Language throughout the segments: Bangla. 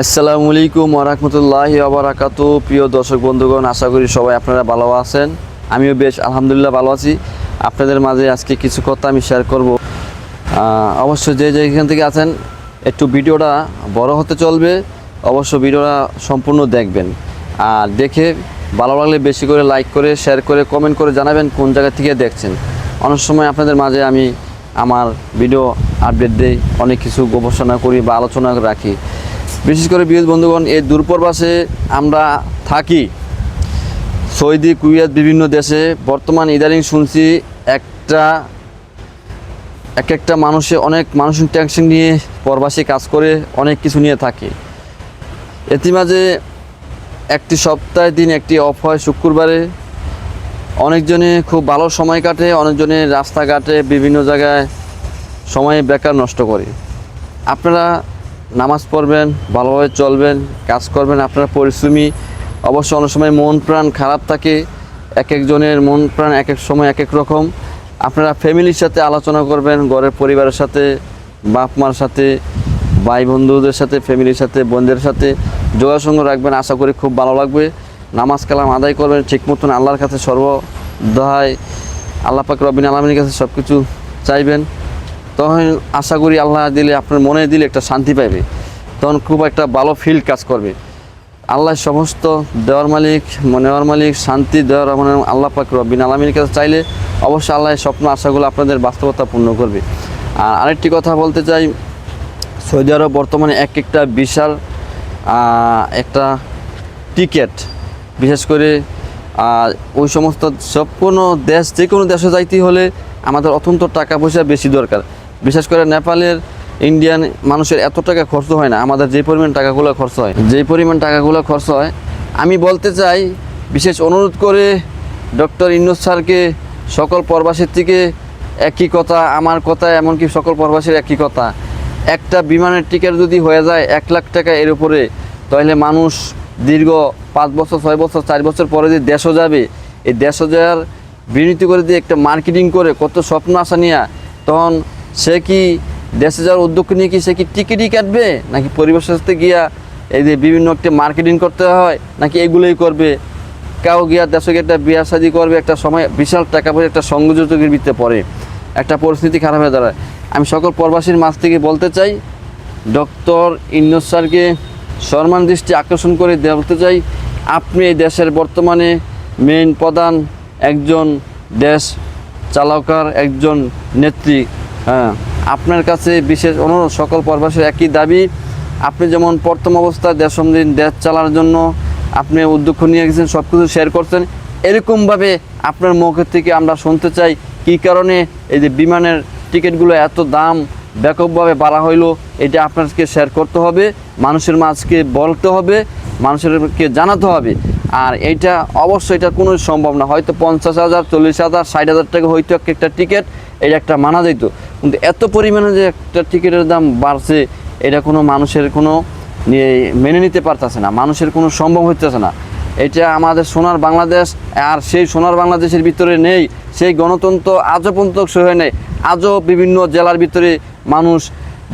আসসালামু আলাইকুম ওরহমতুল্লাহি আবরাকাত প্রিয় দর্শক বন্ধুগণ, আশা করি সবাই আপনারা ভালো আছেন। আমিও বেশ আলহামদুলিল্লাহ ভালো আছি। আপনাদের মাঝে আজকে কিছু কথা আমি শেয়ার করব। অবশ্য যে যেখান থেকে আছেন, একটু ভিডিওটা বড় হতে চলবে। অবশ্য ভিডিওটা সম্পূর্ণ দেখবেন। আর দেখে ভালো লাগলে বেশি করে লাইক করে শেয়ার করে কমেন্ট করে জানাবেন কোন জায়গা থেকে দেখছেন। অনেক সময় আপনাদের মাঝে আমি আমার ভিডিও আপডেট দিই, অনেক কিছু গবেষণা করি বা আলোচনা রাখি। বিশেষ করে বিয়ের বন্ধুগণ, এই দূরপ্রবাসে আমরা থাকি। সৌদি, কুয়েত, বিভিন্ন দেশে। বর্তমান ইদানিং শুনছি একটা, এক একটা মানুষে অনেক মানসিক টেনশন নিয়ে প্রবাসী কাজ করে, অনেক কিছু নিয়ে থাকে। এতিমাঝে একটি সপ্তাহে দিন একটি অফ হয় শুক্রবারে। অনেকজনে খুব ভালো সময় কাটে, অনেকজনে রাস্তাঘাটে বিভিন্ন জায়গায় সময় বেকার নষ্ট করে। আপনারা নামাজ পড়বেন, ভালোভাবে চলবেন, কাজ করবেন, আপনার পরিশ্রমী, অবশ্য অনেক সময় মন প্রাণ খারাপ থাকে, এক একজনের মন প্রাণ এক এক সময় এক এক রকম। আপনারা ফ্যামিলির সাথে আলোচনা করবেন, ঘরের পরিবারের সাথে, বাপ মার সাথে, ভাই বন্ধুদের সাথে, ফ্যামিলির সাথে বোনদের সাথে যোগাসঙ্গ রাখবেন, আশা করি খুব ভালো লাগবে। নামাজ কালাম আদায় করবেন, ঠিক মতন আল্লাহর কাছে সর্বদায় আল্লাহ পাক রবিন আলমীর কাছে সব কিছু চাইবেন। তখন আশা করি আল্লাহ দিলে, আপনার মনে দিলে একটা শান্তি পাইবে। তখন খুব একটা ভালো ফিল কাজ করবে। আল্লাহ সমস্ত দেওয়ার মালিক নেওয়ার মালিক, শান্তি দেওয়ার মানে আল্লাহ পাক রব্বিন আলমীর কাছে চাইলে অবশ্যই আল্লাহ স্বপ্ন, আশাগুলো আপনাদের বাস্তবতা পূর্ণ করবে। আর আরেকটি কথা বলতে চাই, সৌদি আরব বর্তমানে এক একটা বিশাল একটা টিকেট বিশেষ করে ওই সমস্ত সব কোনো দেশ যে কোনো দেশে যাইতে হলে আমাদের অত্যন্ত টাকা পয়সা বেশি দরকার। বিশেষ করে নেপালের, ইন্ডিয়ান মানুষের এত টাকা খরচ হয় না। আমাদের যে পরিমাণ টাকাগুলো খরচ হয়, যে পরিমাণ টাকাগুলো খরচ হয়, আমি বলতে চাই, বিশেষ অনুরোধ করে ডক্টর ইন্নুস স্যারকে, সকল প্রবাসীর থেকে একই কথা, আমার কথা এমনকি সকল প্রবাসীর একই কথা। একটা বিমানের টিকিট যদি হয়ে যায় এক লাখ টাকা এর উপরে, তাহলে মানুষ দীর্ঘ পাঁচ বছর, ছয় বছর, চার বছর পরে যে দেশও যাবে, এই দেশও যাওয়ার বিনীতি করে দিয়ে একটা মার্কেটিং করে কত স্বপ্ন আসা নিয়ে, তখন সে কি দেশে যাওয়ার উদ্যোগ নিয়ে কি সে কি টিকিটই কাটবে? নাকি পরিবেশের সাথে গিয়া এই যে বিভিন্ন একটা মার্কেটিং করতে হয়, নাকি এগুলোই করবে? কেউ গিয়া দেশে গিয়ে একটা বিয়া শাদি করবে, একটা সময় বিশাল টাকা পয়সা, একটা সংযোজকের ভিত্তিতে পড়ে। একটা পরিস্থিতি খারাপ হয়ে দাঁড়ায়। আমি সকল প্রবাসীর মাছ থেকে বলতে চাই, ডক্টর ইন্নস স্যারকে সম্মান দৃষ্টি আকর্ষণ করে বলতে চাই, আপনি এই দেশের বর্তমানে মেইন প্রধান একজন দেশ চালকার একজন নেত্রী। হ্যাঁ আপনার কাছে বিশেষ অনুরোধ, সকল প্রবাসীর একই দাবি। আপনি যেমন প্রথম অবস্থায় দেশ দিন দেশ চালার জন্য আপনি উদ্যোগ নিয়ে গেছেন সব কিছু শেয়ার করছেন, এরকমভাবে আপনার মুখের থেকে আমরা শুনতে চাই, কী কারণে এই যে বিমানের টিকিটগুলো এত দাম ব্যাপকভাবে বাড়া হইল, এটা আপনাকে শেয়ার করতে হবে, মানুষের মাঝকে বলতে হবে, মানুষেরকে জানাতে হবে। আর এইটা অবশ্যই এটা কোনো সম্ভব না, হয়তো পঞ্চাশ হাজার, চল্লিশ হাজার, ষাট হাজার টাকা হয়তো এক একটা টিকিট এটা একটা মানা যেত কিন্তু এত পরিমাণে যে একটা টিকিটের দাম বাড়ছে, এটা কোনো মানুষের কোনো মেনে নিতে পারতেছে না, মানুষের কোনো সম্ভব হইতেছে না। এটা আমাদের সোনার বাংলাদেশ, আর সেই সোনার বাংলাদেশের ভিতরে নেই, সেই গণতন্ত্র আজও পর্যন্ত সহে নেই, আজও বিভিন্ন জেলার ভিতরে মানুষ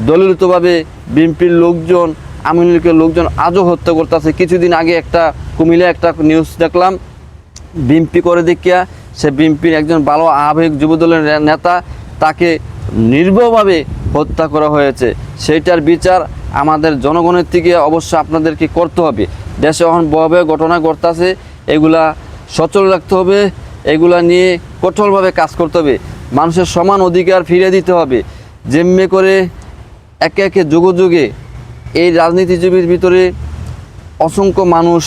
দলিতভাবে বিএনপির লোকজন, আওয়ামী লীগের লোকজন আজও হত্যা করতেছে। কিছুদিন আগে একটা কুমিল্লা একটা নিউজ দেখলাম বিএমপি করে দেখিয়া সে বিএমপির একজন ভালো আবেগ যুবদলের নেতা, তাকে নির্ভয়ভাবে হত্যা করা হয়েছে। সেইটার বিচার আমাদের জনগণের থেকে অবশ্য আপনাদেরকে করতে হবে। দেশে এখন ভয়াবহ ঘটনা ঘটতেছে, এগুলা সচল রাখতে হবে, এগুলা নিয়ে কঠোরভাবে কাজ করতে হবে। মানুষের সমান অধিকার ফিরিয়ে দিতে হবে। যেমনি করে একে একে যুগে যুগে এই রাজনীতিজীবীর ভিতরে অসংখ্য মানুষ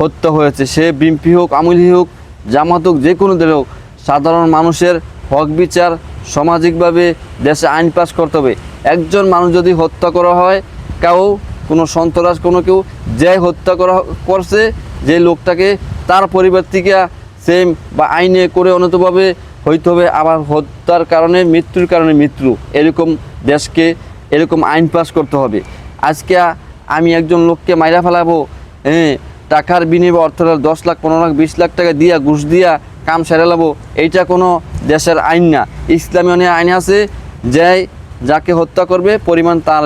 হত্যা হয়েছে। সে বিএমপি হোক, আমলি হোক জামাত হোক, যে কোনো দল হোক, সাধারণ মানুষের হক বিচার সামাজিকভাবে দেশে আইন পাস করতে হবে। একজন মানুষ যদি হত্যা করা হয়, কেউ, কোনো সন্ত্রাস, কোনো কেউ যে হত্যা করা করছে, যে লোকটাকে তার পরিবার থেকে সেম বা আইনে করে অনতভাবে হইতে হবে, আবার হত্যার কারণে, মৃত্যুর কারণে মৃত্যু। এরকম দেশকে এরকম আইন পাস করতে হবে। আজকে আমি একজন লোককে মাইরা ফেলাবো হ্যাঁ টাকার বিনিময়ে অর্থ দশ লাখ, পনেরো লাখ, বিশ লাখ টাকা দিয়া, ঘুষ দিয়া কাম সেরে লাবো। এইটা কোনো দেশের আইন না। ইসলামী অনেক আইন আছে যে যাকে হত্যা করবে, পরিমাণ তার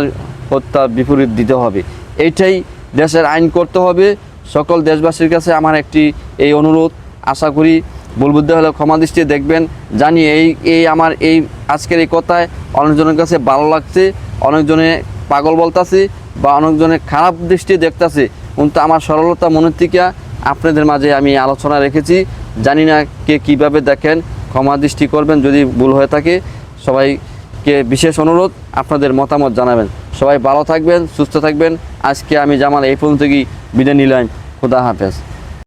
হত্যা বিপরীত দিতে হবে। এইটাই দেশের আইন করতে হবে। সকল দেশবাসীর কাছে আমার একটি এই অনুরোধ। আশা করি বুলবুদ্ধ হলে ক্ষমা দৃষ্টি দেখবেন। জানি এই এই আমার এই আজকের এই কথায় অনেকজনের কাছে ভালো লাগছে, অনেকজনে পাগল বলতাছে বা অনেকজনে খারাপ দৃষ্টি দেখতাছে। কিন্তু আমার সরলতা মনের থেকে আপনাদের মাঝে আমি আলোচনা রেখেছি। জানি না কে কীভাবে দেখেন, ক্ষমা দৃষ্টি করবেন যদি ভুল হয়ে থাকে। সবাইকে বিশেষ অনুরোধ, আপনাদের মতামত জানাবেন। সবাই ভালো থাকবেন, সুস্থ থাকবেন। আজকে আমি জামাল এই পর্যন্ত কি বিদায় নিলাম। খুদা হাফেজ।